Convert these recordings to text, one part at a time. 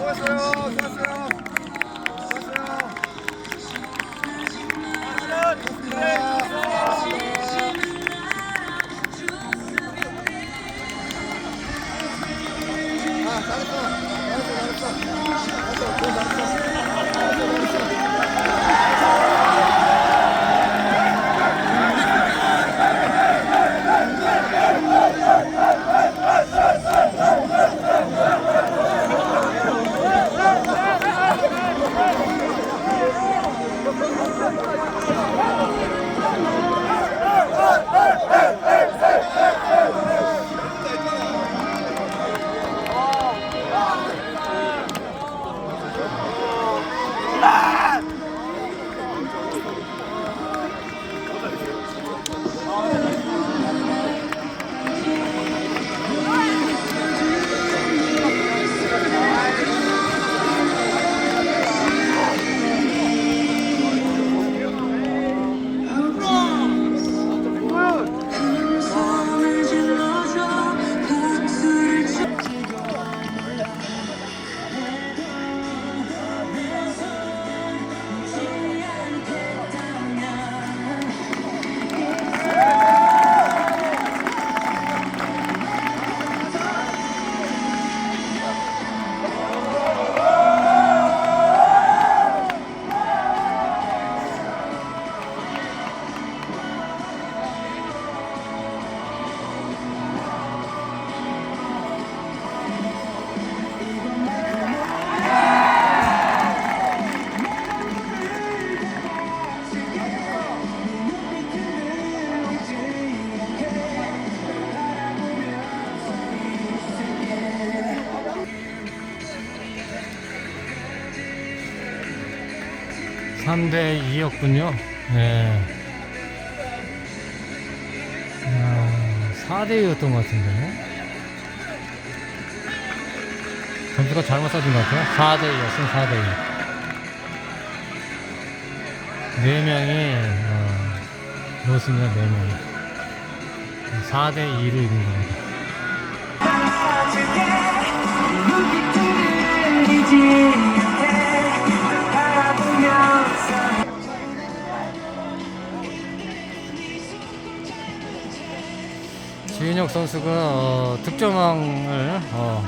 수고했어요. 수고했어요. 아, 잘했어. 잘했어, 잘했어. 잘했어, 잘했어. 삼대 2였군요. 네. 아, 4대 2였던 것 같은데. 점수가 잘못 써진 것 같아요. 4대 2였으면 4대 2. 네 명이, 어, 놓습니다, 네 명이. 4대 2로 이긴 겁니다. 지인혁 선수가 어, 득점왕을 어,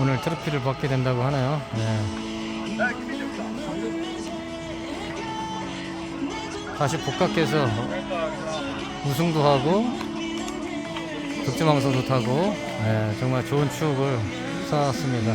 오늘 트로피를 받게 된다고 하네요. 네. 다시 복학해서 우승도 하고 득점왕 선수 타고 네, 정말 좋은 추억을 쌓았습니다.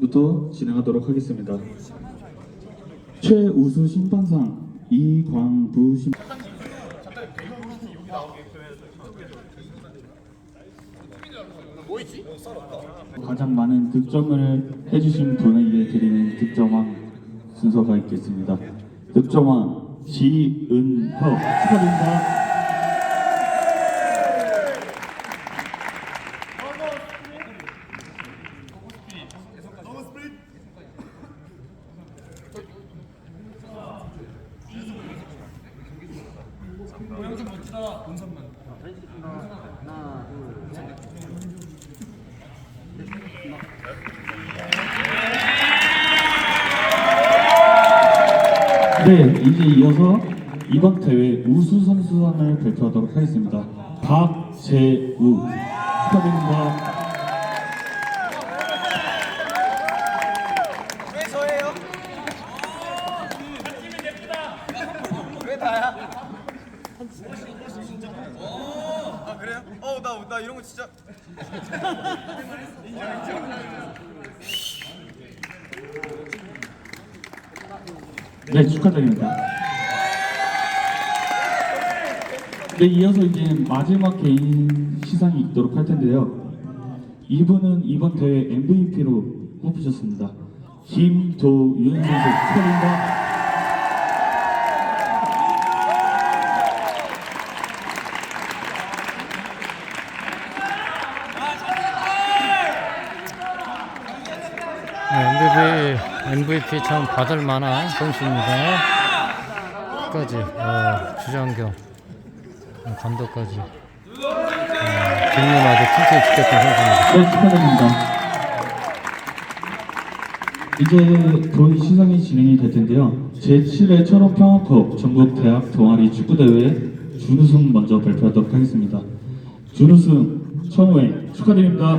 부터 진행하도록 하겠습니다. 최우수 심판상 이광부 심 가장 많은 득점을 해주신 분에게 드리는 득점왕 순서가 있겠습니다. 득점왕 지은혁 축하드립니다. 네, 이제 이어서 이번 대회 우수 선수상을 발표하도록 하겠습니다. 박재우 축하드립니다. 왜 저예요? 왜 다야? 나 이런 거 진짜 네, 축하드립니다. 네, 이어서 이제 마지막 개인 시상이 있도록 할 텐데요. 이분은 이번 대회 MVP로 뽑히셨습니다. 김도윤 선수 축하드립니다. MVP, MVP 참 받을 만한 선수입니다. 끝까지, 어, 주장경, 어, 감독까지. 어, 뒷문화도 튼튼히 지켰던 선수입니다. 네. 이제 본 시상이 진행이 될 텐데요. 제7회 철원 평화컵 전국 대학 동아리 축구대회 준우승 먼저 발표하도록 하겠습니다. 준우승 천호회 축하드립니다.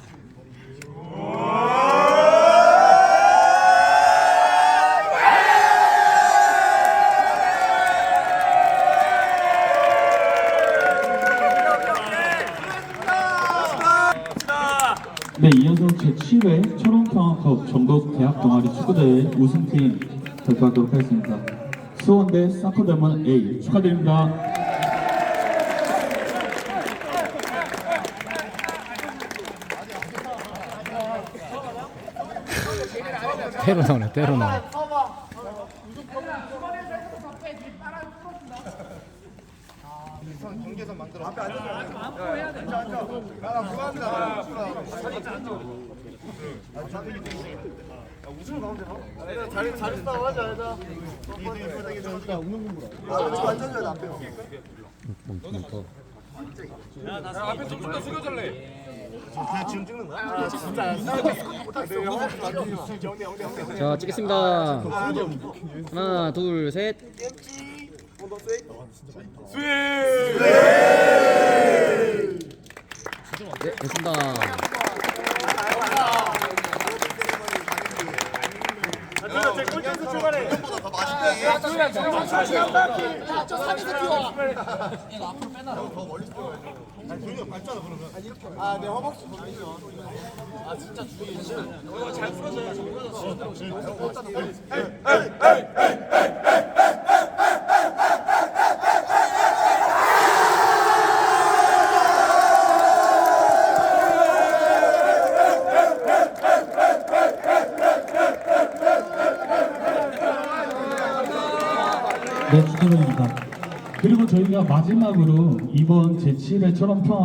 네, 이어서 제7회 철원평화컵 전국 대학 동아리 축구대회 우승팀 발표하도록 하겠습니다. 수원대 사커데몬 A 축하드립니다. 때로 나오네, 때로 나오네. 경계선 만들어. 앞에 앉아. 앞으로 해야 돼. 앉아 앉아. 나 그만합니다. 웃음을 가운데 봐. 자리 자리 싸워 하자 하자. 되게 좋다. 웃는 공부라. 아, 저 완전 좋아 앞에. 앞에 좀더 숙여줄래. 그냥 지금 찍는 거야? 아, 진짜. 자 찍겠습니다. 하나 둘셋. 네 됐습니다 제 꼴찌에서 출발해. 더 맛있게. 야, 아, 내 허벅지 돌리면. 아, 진짜 주의. 이거 잘 풀어줘야 정면에서. 네, 축하드립니다. 그리고 저희가 마지막으로 이번 제7회 철원평화